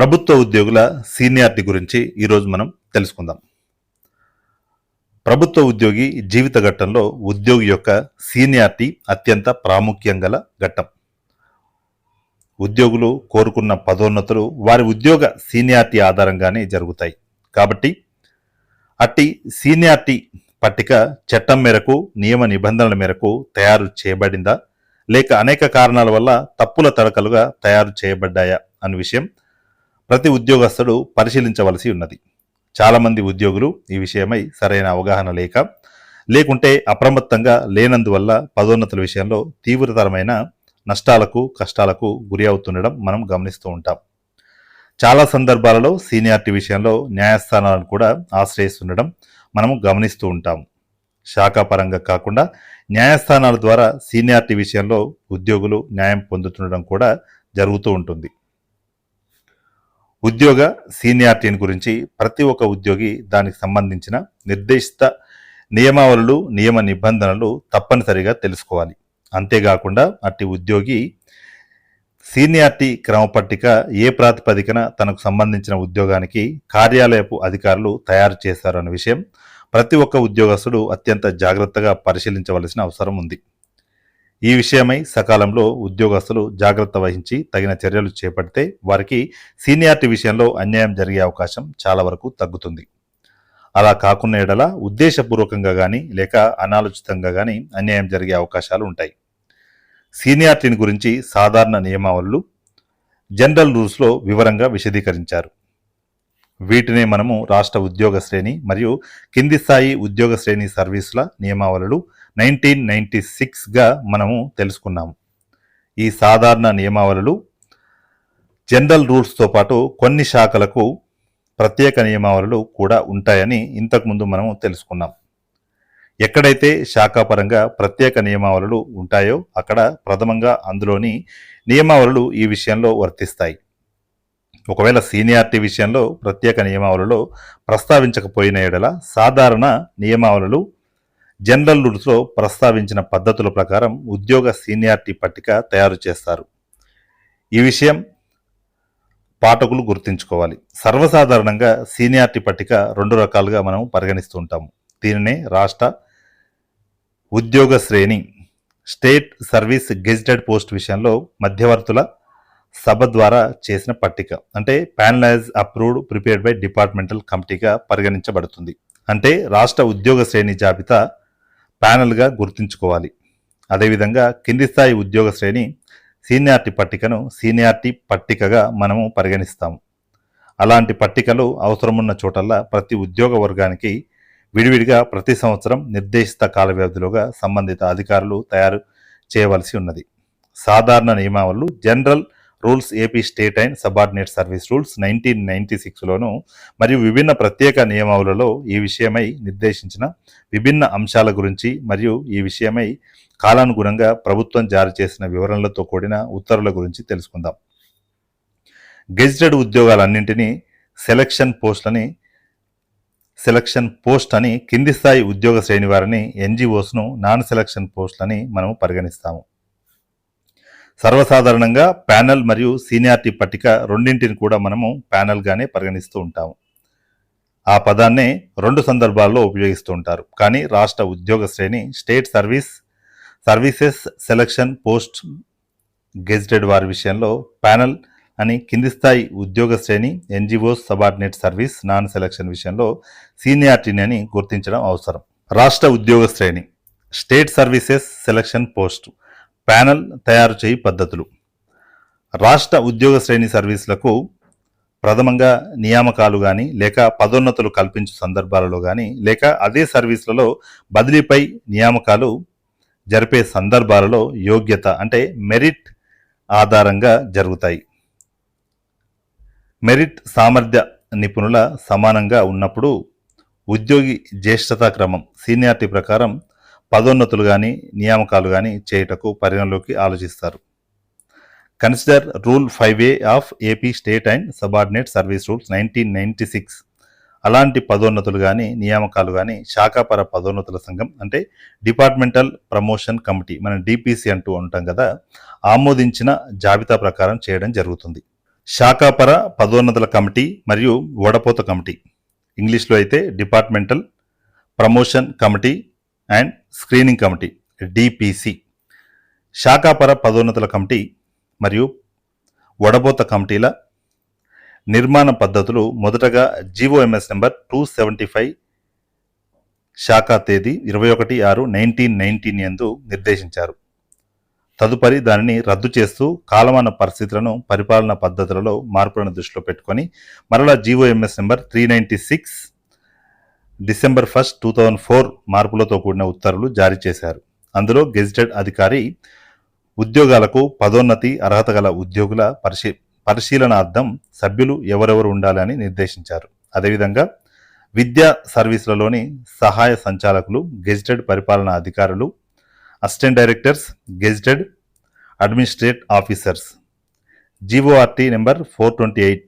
ప్రభుత్వ ఉద్యోగుల సీనియారిటీ గురించి ఈరోజు మనం తెలుసుకుందాం. ప్రభుత్వ ఉద్యోగి జీవిత ఘట్టంలో ఉద్యోగి యొక్క సీనియారిటీ అత్యంత ప్రాముఖ్యం గల ఘట్టం. ఉద్యోగులు కోరుకున్న పదోన్నతులు వారి ఉద్యోగ సీనియారిటీ ఆధారంగానే జరుగుతాయి. కాబట్టి అట్టి సీనియారిటీ పట్టిక చట్టం మేరకు నియమ నిబంధనల మేరకు తయారు చేయబడిందా? లేక అనేక కారణాల వల్ల తప్పుల తడకలుగా తయారు చేయబడ్డాయా? అనే విషయం ప్రతి ఉద్యోగస్తుడు పరిశీలించవలసి ఉన్నది. చాలామంది ఉద్యోగులు ఈ విషయమై సరైన అవగాహన లేక లేకుంటే అప్రమత్తంగా లేనందువల్ల పదోన్నతుల విషయంలో తీవ్రతరమైన నష్టాలకు కష్టాలకు గురి అవుతుండడం మనం గమనిస్తూ ఉంటాం. చాలా సందర్భాలలో సీనియారిటీ విషయంలో న్యాయస్థానాలను కూడా ఆశ్రయిస్తుండడం మనం గమనిస్తూ ఉంటాం. శాఖాపరంగా కాకుండా న్యాయస్థానాల ద్వారా సీనియారిటీ విషయంలో ఉద్యోగులు న్యాయం పొందుతుండడం కూడా జరుగుతూ ఉంటుంది. ఉద్యోగ సీనియారిటీని గురించి ప్రతి ఒక్క ఉద్యోగి దానికి సంబంధించిన నిర్దేశిత నియమావళులు నియమ నిబంధనలు తప్పనిసరిగా తెలుసుకోవాలి. అంతేకాకుండా అట్టి ఉద్యోగి సీనియారిటీ క్రమపట్టిక ఏ ప్రాతిపదికన తనకు సంబంధించిన ఉద్యోగానికి కార్యాలయపు అధికారులు తయారు చేశారన్న విషయం ప్రతి ఒక్క ఉద్యోగస్తుడు అత్యంత జాగ్రత్తగా పరిశీలించవలసిన అవసరం ఉంది. ఈ విషయమై సకాలంలో ఉద్యోగస్తులు జాగ్రత్త వహించి తగిన చర్యలు చేపడితే వారికి సీనియారిటీ విషయంలో అన్యాయం జరిగే అవకాశం చాలా వరకు తగ్గుతుంది. అలా కాకుండా ఎడల ఉద్దేశపూర్వకంగా కానీ లేక అనాలోచితంగా కానీ అన్యాయం జరిగే అవకాశాలు ఉంటాయి. సీనియారిటీని గురించి సాధారణ నియమావళులు జనరల్ రూల్స్లో వివరంగా విశదీకరించారు. వీటినే మనము రాష్ట్ర ఉద్యోగ శ్రేణి మరియు కింది స్థాయి ఉద్యోగ శ్రేణి సర్వీసుల నియమావళులు నైన్టీన్ నైంటీ సిక్స్గా మనము తెలుసుకున్నాము. ఈ సాధారణ నియమావళులు జనరల్ రూల్స్తో పాటు కొన్ని శాఖలకు ప్రత్యేక నియమావళులు కూడా ఉంటాయని ఇంతకుముందు మనము తెలుసుకున్నాం. ఎక్కడైతే శాఖాపరంగా ప్రత్యేక నియమావళులు ఉంటాయో అక్కడ ప్రథమంగా అందులోని నియమావళులు ఈ విషయంలో వర్తిస్తాయి. ఒకవేళ సీనియారిటీ విషయంలో ప్రత్యేక నియమావళిలో ప్రస్తావించకపోయిన ఎడల సాధారణ నియమావళులు జనరల్ రూల్స్లో ప్రస్తావించిన పద్ధతుల ప్రకారం ఉద్యోగ సీనియారిటీ పట్టిక తయారు చేస్తారు. ఈ విషయం పాఠకులు గుర్తుంచుకోవాలి. సర్వసాధారణంగా సీనియారిటీ పట్టిక రెండు రకాలుగా మనం పరిగణిస్తూ ఉంటాము. దీనినే రాష్ట్ర ఉద్యోగ శ్రేణి స్టేట్ సర్వీస్ గెజిటెడ్ పోస్ట్ విషయంలో మధ్యవర్తుల సభ ద్వారా చేసిన పట్టిక. అంటే panelise approved prepared by departmental కమిటీగా పరిగణించబడుతుంది. అంటే రాష్ట్ర ఉద్యోగ శ్రేణి జాబితా ప్యానల్గా గుర్తుంచుకోవాలి. అదేవిధంగా కింది స్థాయి ఉద్యోగ శ్రేణి సీనియార్టీ పట్టికను సీనియార్టీ పట్టికగా మనము పరిగణిస్తాము. అలాంటి పట్టికలు అవసరమున్న చోటల్లా ప్రతి ఉద్యోగ వర్గానికి విడివిడిగా ప్రతి సంవత్సరం నిర్దేశిత కాల వ్యవధిలోగా సంబంధిత అధికారులు తయారు చేయవలసి ఉన్నది. సాధారణ నియమావళులు general rules AP state and subordinate service rules nineteen ninety సిక్స్లోను మరియు విభిన్న ప్రత్యేక నియమావళిలో ఈ విషయమై నిర్దేశించిన విభిన్న అంశాల గురించి మరియు ఈ విషయమై కాలానుగుణంగా ప్రభుత్వం జారీ చేసిన వివరణలతో కూడిన ఉత్తర్వుల గురించి తెలుసుకుందాం. గెజిటెడ్ ఉద్యోగాలన్నింటినీ సెలక్షన్ పోస్టులని సెలక్షన్ పోస్ట్ అని కింది స్థాయి ఉద్యోగ శ్రేణి వారిని ఎన్జిఓస్ను నాన్ సెలక్షన్ పోస్టులని మనము పరిగణిస్తాము. సర్వసాధారణంగా ప్యానెల్ మరియు సీనియారిటీ పట్టిక రెండింటిని కూడా మనము ప్యానల్గానే పరిగణిస్తూ ఉంటాము. ఆ పదాన్నే రెండు సందర్భాల్లో ఉపయోగిస్తూ ఉంటారు. కానీ రాష్ట్ర ఉద్యోగ శ్రేణి state service services selection post gazetted వారి విషయంలో ప్యానల్ అని కింది స్థాయి ఉద్యోగ శ్రేణి NGOs subordinate service non selection విషయంలో సీనియారిటీని అని గుర్తించడం అవసరం. రాష్ట్ర ఉద్యోగ శ్రేణి state services selection post. Panel తయారు చేయి పద్ధతులు. రాష్ట్ర ఉద్యోగ శ్రేణి సర్వీసులకు ప్రథమంగా నియామకాలు కానీ లేక పదోన్నతులు కల్పించు సందర్భాలలో కానీ లేక అదే సర్వీసులలో బదిలీపై నియామకాలు జరిపే సందర్భాలలో యోగ్యత అంటే మెరిట్ ఆధారంగా జరుగుతాయి. మెరిట్ సామర్థ్య నిపుణుల సమానంగా ఉన్నప్పుడు ఉద్యోగి జ్యేష్ఠతా క్రమం సీనియారిటీ ప్రకారం పదోన్నతులు కానీ నియామకాలు కానీ చేయుటకు పరిగణలోకి ఆలోచిస్తారు. Consider rule five A of AP state and subordinate service rules nineteen ninety six అలాంటి పదోన్నతులు కానీ నియామకాలు కానీ శాఖాపర పదోన్నతుల సంఘం అంటే డిపార్ట్మెంటల్ ప్రమోషన్ కమిటీ మనం డిపిసి అంటూ ఉంటాం కదా ఆమోదించిన జాబితా ప్రకారం చేయడం జరుగుతుంది. శాఖాపర పదోన్నతుల కమిటీ మరియు వడపోత కమిటీ. ఇంగ్లీష్లో అయితే departmental promotion committee and screening committee DPC శాఖాపర పదోన్నతుల కమిటీ మరియు వడబోత కమిటీల నిర్మాణ పద్ధతులు మొదటగా GOMs number two seventy five శాఖా తేదీ ఇరవై ఒకటి ఆరు నైన్టీన్ నైన్టీన్ ఎందు నిర్దేశించారు. తదుపరి దానిని రద్దు చేస్తూ కాలమాన పరిస్థితులను పరిపాలన పద్ధతులలో మార్పులను దృష్టిలో పెట్టుకొని మరలా GOMs number three ninety six December first two thousand four మార్పులతో కూడిన ఉత్తర్వులు జారీ చేశారు. అందులో గెజిటెడ్ అధికారి ఉద్యోగాలకు పదోన్నతి అర్హత గల ఉద్యోగుల పరిశీ పరిశీలనార్థం సభ్యులు ఎవరెవరు ఉండాలని నిర్దేశించారు. అదేవిధంగా విద్యా సర్వీసులలోని సహాయ సంచాలకులు గెజిటెడ్ పరిపాలనా అధికారులు assistant directors gazetted administrate officers. GORT number four twenty eight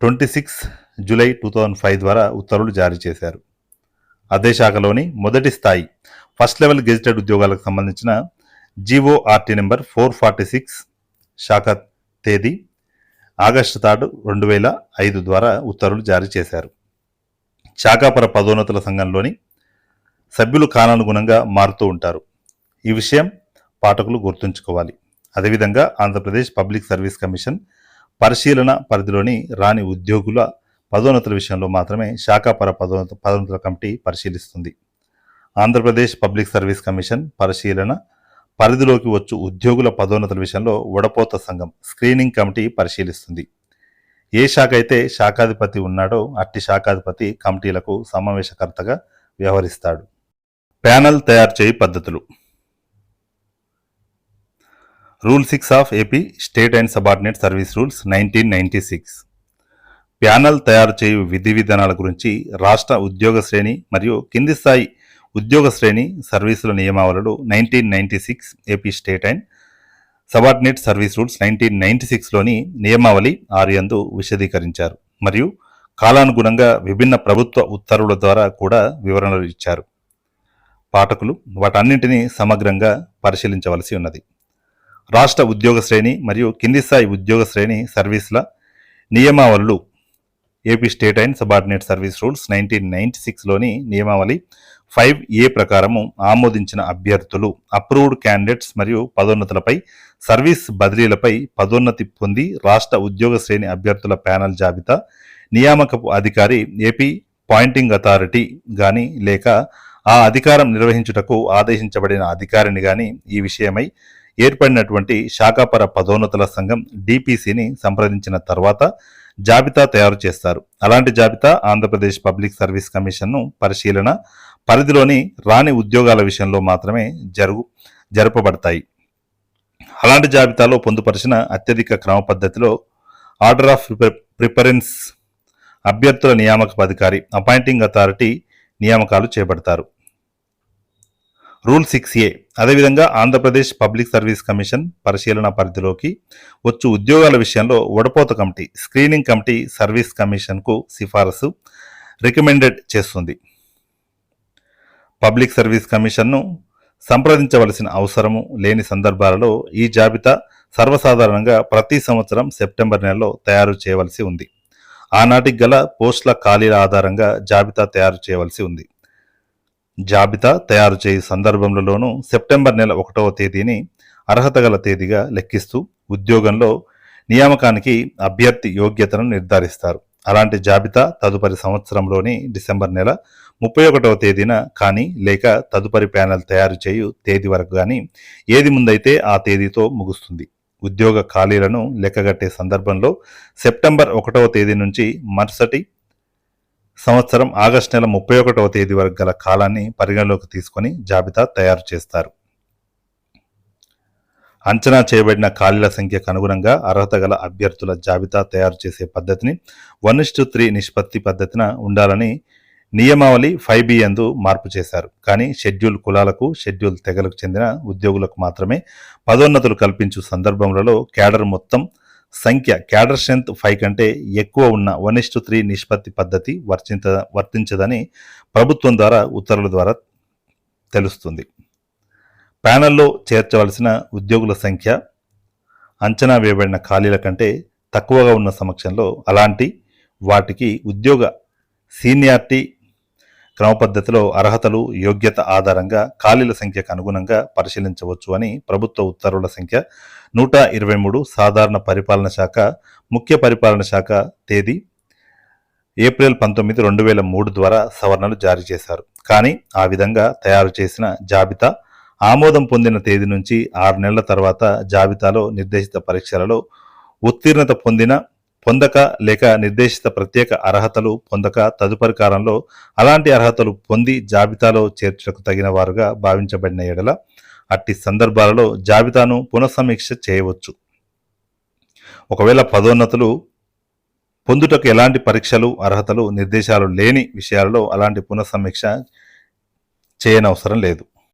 twenty six July two thousand five ద్వారా ఉత్తర్వులు జారీ చేశారు. అదే శాఖలోని మొదటి స్థాయి ఫస్ట్ లెవెల్ గెజిటెడ్ ఉద్యోగాలకు సంబంధించిన GORT number four forty six శాఖ తేదీ ఆగస్టు థర్డ్ రెండు వేల ఐదు ద్వారా ఉత్తర్వులు జారీ చేశారు. శాఖాపర పదోన్నతుల సంఘంలోని సభ్యులు కాలానుగుణంగా మారుతూ ఉంటారు. ఈ విషయం పాఠకులు గుర్తుంచుకోవాలి. అదేవిధంగా ఆంధ్రప్రదేశ్ పబ్లిక్ సర్వీస్ కమిషన్ పరిశీలన పరిధిలోని రాని ఉద్యోగుల పదోన్నతుల విషయంలో మాత్రమే శాఖాపర పదోన్నత పదోన్నతుల కమిటీ పరిశీలిస్తుంది. ఆంధ్రప్రదేశ్ పబ్లిక్ సర్వీస్ కమిషన్ పరిశీలన పరిధిలోకి వచ్చు ఉద్యోగుల పదోన్నతుల విషయంలో వడపోత సంఘం స్క్రీనింగ్ కమిటీ పరిశీలిస్తుంది. ఏ శాఖ అయితే శాఖాధిపతి ఉన్నాడో అట్టి శాఖాధిపతి కమిటీలకు సమావేశకర్తగా వ్యవహరిస్తాడు. ప్యానల్ తయారు చేయి పద్ధతులు. Rule six of AP state and subordinate service rules nineteen ninety six. Panel తయారు చేయు విధి విధానాల గురించి రాష్ట్ర ఉద్యోగ శ్రేణి మరియు కింది స్థాయి ఉద్యోగ శ్రేణి సర్వీసుల నియమావళులు nineteen ninety six AP state and subordinate service rules nineteen ninety సిక్స్లోని నియమావళి ఆర్యందు విశదీకరించారు. మరియు కాలానుగుణంగా విభిన్న ప్రభుత్వ ఉత్తర్వుల ద్వారా కూడా వివరణలు ఇచ్చారు. పాఠకులు వాటన్నింటినీ సమగ్రంగా పరిశీలించవలసి ఉన్నది. రాష్ట్ర ఉద్యోగ శ్రేణి మరియు కింది స్థాయి ఉద్యోగ శ్రేణి సర్వీసుల నియమావళులు AP state and subordinate service rules nineteen ninety సిక్స్లోని నియమావళి ఫైవ్ ఏ ప్రకారము ఆమోదించిన అభ్యర్థులు అప్రూవ్డ్ క్యాండిడేట్స్ మరియు పదోన్నతులపై సర్వీస్ బదిలీలపై పదోన్నతి పొంది రాష్ట్ర ఉద్యోగ శ్రేణి అభ్యర్థుల ప్యానల్ జాబితా నియామకపు అధికారి ఏపీ పాయింటింగ్ అథారిటీ గాని లేక ఆ అధికారం నిర్వహించుటకు ఆదేశించబడిన అధికారిని గాని ఈ విషయమై ఏర్పడినటువంటి శాఖాపర పదోన్నతుల సంఘం డిపిసిని సంప్రదించిన తర్వాత జాబితా తయారు చేస్తారు. అలాంటి జాబితా ఆంధ్రప్రదేశ్ పబ్లిక్ సర్వీస్ కమిషన్ను పరిశీలన పరిధిలోని రాని ఉద్యోగాల విషయంలో మాత్రమే జరుగు జరపబడతాయి. అలాంటి జాబితాలో పొందుపరిచిన అత్యధిక క్రమ పద్ధతిలో ఆర్డర్ ఆఫ్ ప్రిఫరెన్స్ అభ్యర్థుల నియామక అధికారి అపాయింటింగ్ అథారిటీ నియామకాలు చేపడతారు. Rule six A. అదేవిధంగా ఆంధ్రప్రదేశ్ పబ్లిక్ సర్వీస్ కమిషన్ పరిశీలన పరిధిలోకి వచ్చు ఉద్యోగాల విషయంలో వడపోత కమిటీ స్క్రీనింగ్ కమిటీ సర్వీస్ కమిషన్కు సిఫారసు రికమెండెడ్ చేస్తుంది. పబ్లిక్ సర్వీస్ కమిషన్ను సంప్రదించవలసిన అవసరము లేని సందర్భాలలో ఈ జాబితా సర్వసాధారణంగా ప్రతి సంవత్సరం సెప్టెంబర్ నెలలో తయారు చేయవలసి ఉంది. ఆనాటికి గల పోస్టుల ఖాళీల ఆధారంగా జాబితా తయారు చేయవలసి ఉంది. జాబితా తయారు చేయు సందర్భంలోనూ సెప్టెంబర్ నెల ఒకటవ తేదీని అర్హత గల తేదీగా లెక్కిస్తూ ఉద్యోగంలో నియామకానికి అభ్యర్థి యోగ్యతను నిర్ధారిస్తారు. అలాంటి జాబితా తదుపరి సంవత్సరంలోని డిసెంబర్ నెల ముప్పై ఒకటవ తేదీన కానీ లేక తదుపరి ప్యానెల్ తయారు చేయు తేదీ వరకు కానీ ఏది ముందైతే ఆ తేదీతో ముగుస్తుంది. ఉద్యోగ ఖాళీలను లెక్కగట్టే సందర్భంలో సెప్టెంబర్ ఒకటవ తేదీ నుంచి మరుసటి సంవత్సరం ఆగస్టు నెల ముప్పై ఒకటవ తేదీ వరకు గల కాలాన్ని పరిగణలోకి తీసుకొని జాబితా తయారు చేస్తారు. అంచనా చేయబడిన ఖాళీల సంఖ్యకు అనుగుణంగా అర్హత గల అభ్యర్థుల జాబితా తయారు చేసే పద్ధతిని వన్ ఇస్టు త్రీ నిష్పత్తి పద్ధతిన ఉండాలని నియమావళి ఫైవ్ బి ఎందు మార్పు చేశారు. కానీ షెడ్యూల్ కులాలకు షెడ్యూల్ తెగలకు చెందిన ఉద్యోగులకు మాత్రమే పదోన్నతులు కల్పించు సందర్భంలో క్యాడర్ మొత్తం సంఖ్య క్యాడర్ స్ట్రెంత్ ఫైవ్ కంటే ఎక్కువ ఉన్న వన్ ఇస్టు త్రీ నిష్పత్తి పద్ధతి వర్తించ వర్తించదని ప్రభుత్వం ద్వారా ఉత్తర్వుల ద్వారా తెలుస్తుంది. ప్యానెల్లో చేర్చవలసిన ఉద్యోగుల సంఖ్య అంచనా వేయబడిన ఖాళీల కంటే తక్కువగా ఉన్న సమక్షంలో అలాంటి వాటికి ఉద్యోగ సీనియారిటీ క్రమపద్ధతిలో అర్హతలు యోగ్యత ఆధారంగా ఖాళీల సంఖ్యకు అనుగుణంగా పరిశీలించవచ్చు అని ప్రభుత్వ ఉత్తర్వుల సంఖ్య నూట ఇరవై మూడు సాధారణ పరిపాలన శాఖ ముఖ్య పరిపాలన శాఖ తేదీ ఏప్రిల్ పంతొమ్మిది రెండు వేల మూడు ద్వారా సవరణలు జారీ చేశారు. కానీ ఆ విధంగా తయారు చేసిన జాబితా ఆమోదం పొందిన తేదీ నుంచి ఆరు నెలల తర్వాత జాబితాలో నిర్దేశిత పరీక్షలలో ఉత్తీర్ణత పొందిన పొందక లేక నిర్దేశిత ప్రత్యేక అర్హతలు పొందక తదుపరి కాలంలో అలాంటి అర్హతలు పొంది జాబితాలో చేర్చుటకు తగిన వారుగా భావించబడిన ఎడల అట్టి సందర్భాలలో జాబితాను పునఃసమీక్ష చేయవచ్చు. ఒకవేళ పదోన్నతులు పొందుటకు ఎలాంటి పరీక్షలు అర్హతలు నిర్దేశాలు లేని విషయాలలో అలాంటి పునఃసమీక్ష చేయనవసరం లేదు.